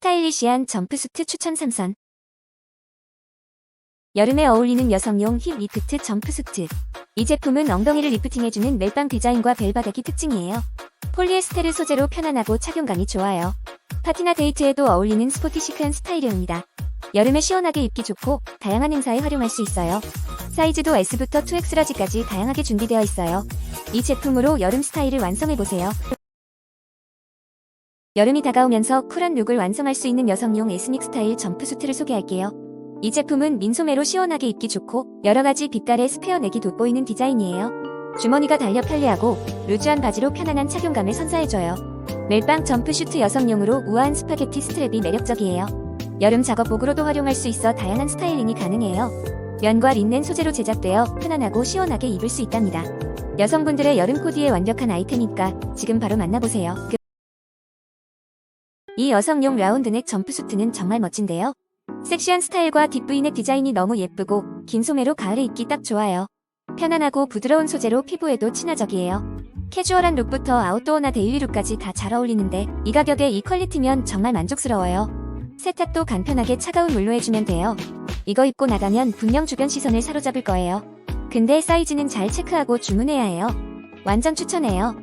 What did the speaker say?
스타일리시한 점프수트 추천 3선. 여름에 어울리는 여성용 힙 리프트 점프수트. 이 제품은 엉덩이를 리프팅해주는 멜빵 디자인과 벨바닥이 특징이에요. 폴리에스테르 소재로 편안하고 착용감이 좋아요. 파티나 데이트에도 어울리는 스포티 시크한 스타일입니다. 여름에 시원하게 입기 좋고 다양한 행사에 활용할 수 있어요. 사이즈도 S부터 2X라지까지 다양하게 준비되어 있어요. 이 제품으로 여름 스타일을 완성해보세요. 여름이 다가오면서 쿨한 룩을 완성할 수 있는 여성용 에스닉 스타일 점프수트를 소개할게요. 이 제품은 민소매로 시원하게 입기 좋고 여러가지 빛깔의 스페어 넥이 돋보이는 디자인이에요. 주머니가 달려 편리하고 루즈한 바지로 편안한 착용감을 선사해줘요. 멜빵 점프슈트 여성용으로 우아한 스파게티 스트랩이 매력적이에요. 여름 작업복으로도 활용할 수 있어 다양한 스타일링이 가능해요. 면과 린넨 소재로 제작되어 편안하고 시원하게 입을 수 있답니다. 여성분들의 여름 코디에 완벽한 아이템이니까 지금 바로 만나보세요. 이 여성용 라운드넥 점프수트는 정말 멋진데요. 섹시한 스타일과 뒷부인의 디자인이 너무 예쁘고 긴 소매로 가을에 입기 딱 좋아요. 편안하고 부드러운 소재로 피부에도 친화적이에요. 캐주얼한 룩부터 아웃도어나 데일리 룩까지 다 잘 어울리는데 이 가격에 이 퀄리티면 정말 만족스러워요. 세탁도 간편하게 차가운 물로 해주면 돼요. 이거 입고 나가면 분명 주변 시선을 사로잡을 거예요. 근데 사이즈는 잘 체크하고 주문해야 해요. 완전 추천해요.